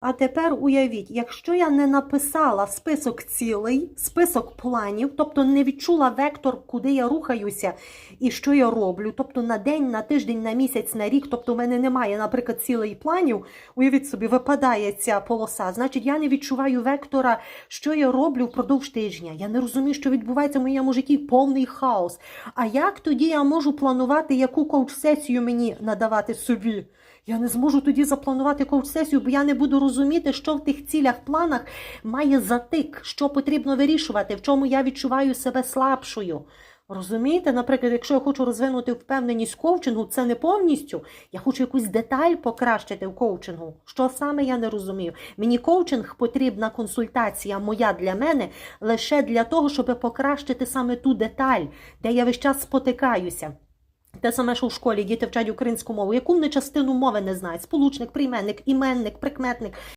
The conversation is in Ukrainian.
А тепер уявіть, якщо я не написала список цілей, список планів, тобто не відчула вектор, куди я рухаюся і що я роблю, тобто на день, на тиждень, на місяць, на рік, тобто в мене немає, наприклад, цілей планів, уявіть собі, випадає ця полоса. Значить, я не відчуваю вектора, що я роблю впродовж тижня. Я не розумію, що відбувається в моєму житті, повний хаос. А як тоді я можу планувати, яку коуч-сесію мені надавати собі? Я не зможу тоді запланувати коуч-сесію, бо я не буду розуміти, що в тих цілях, планах має затик, що потрібно вирішувати, в чому я відчуваю себе слабшою. Розумієте, наприклад, якщо я хочу розвинути впевненість коучингу, це не повністю. Я хочу якусь деталь покращити в коучингу. Що саме я не розумію? Мені коучинг потрібна консультація моя для мене лише для того, щоб покращити саме ту деталь, де я весь час спотикаюся. Те саме, що в школі діти вчать українську мову, яку вони частину мови не знають: сполучник, прийменник, іменник, прикметник.